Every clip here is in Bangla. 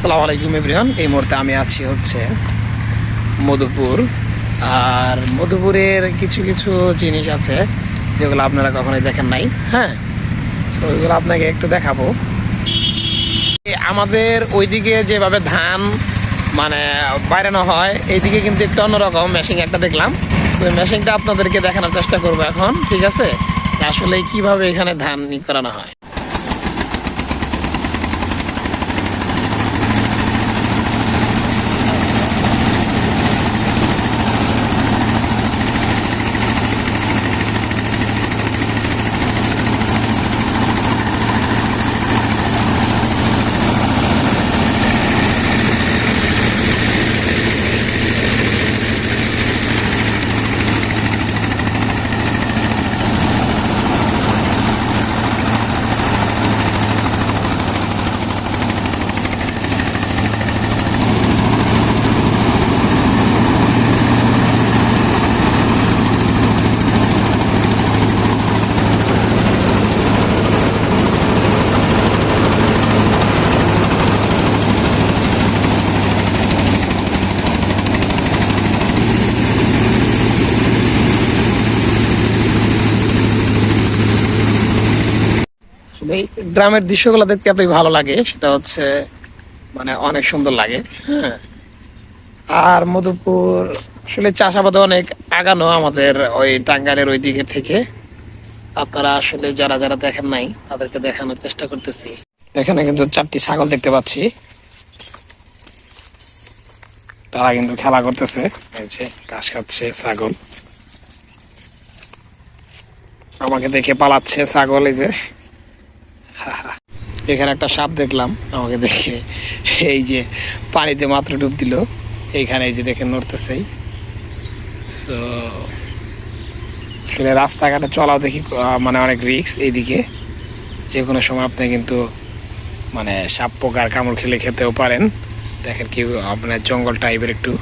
আসসালামু আলাইকুম এভরিওয়ান। এই মুহূর্তে আমি আছি হচ্ছে মধুপুর। আর মধুপুরের কিছু কিছু জিনিস আছে যেগুলো আপনারা কখনোই দেখেন নাই হ্যাঁ? তো ওইগুলো আপনাকে একটু দেখাবো। আমাদের ওইদিকে যেভাবে ধান মানে বাইরানো হয়, এইদিকে কিন্তু একটু অন্যরকম মেশিন একটা দেখলাম। তো ওই মেশিনটা আপনাদেরকে দেখানোর চেষ্টা করব এখন, ঠিক আছে? আসলে কীভাবে এখানে ধান করানো হয়। গ্রামের দৃশ্যগুলো দেখতে এতই ভালো লাগে, সেটা হচ্ছে মানে অনেক সুন্দর লাগে হ্যাঁ। আর মধুপুর, আসলে চাষাবাদে অনেক আগানো আমাদের ওই টাঙ্গাইলের ওই দিকের থেকে। আপনারা আসলে যারা যারা দেখেন নাই, তাদেরকে দেখানোর চেষ্টা করতেছি। এখানে কিন্তু চারটি ছাগল দেখতে পাচ্ছি। তারা কিন্তু খেলা করতেছে। এই যে ঘাস খাচ্ছে ছাগল। আমাকে দেখে পালাচ্ছে ছাগল, এই যে। এখানে একটা সাপ দেখলাম, আমাকে দেখে এই যে পানিতে মাত্র ডুব দিল। এইখানে এই যে দেখে নড়তেছেই সো আসলে রাস্তাঘাটে চলাও দেখি মানে অনেক রিক্স এইদিকে। যে কোনো সময় আপনি কিন্তু মানে সাপ পোকার কামড় খেলে খেতেও পারেন। দেখেন কি আপনার জঙ্গল টাইপের একটু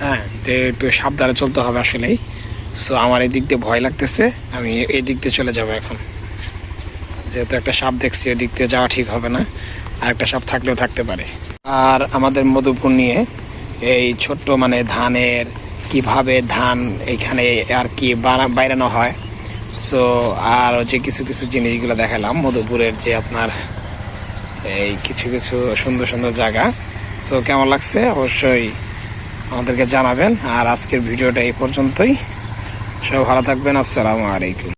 হ্যাঁ তো একটু সাবধানে চলতে হবে আসলেই। সো আমার এই দিক দিয়ে ভয় লাগতেছে, আমি এই দিক দিয়ে চলে যাব এখন। যেহেতু একটা সাপ দেখছি ওদিক দিয়ে যাওয়া ঠিক হবে না। আর একটা সাপ থাকলেও থাকতে পারে। আর আমাদের মধুপুর নিয়ে এই ছোট্ট মানে ধানের কীভাবে ধান এখানে আর কি বাইরানো হয়। সো আর যে কিছু কিছু জিনিসগুলো দেখালাম, মধুপুরের যে আপনার এই কিছু কিছু সুন্দর সুন্দর জায়গা। সো কেমন লাগছে? অবশ্যই আমাদেরকে জানাবেন। আর আজকের ভিডিওটা এই পর্যন্তই। সব ভালো থাকবেন। আসসালামু আলাইকুম।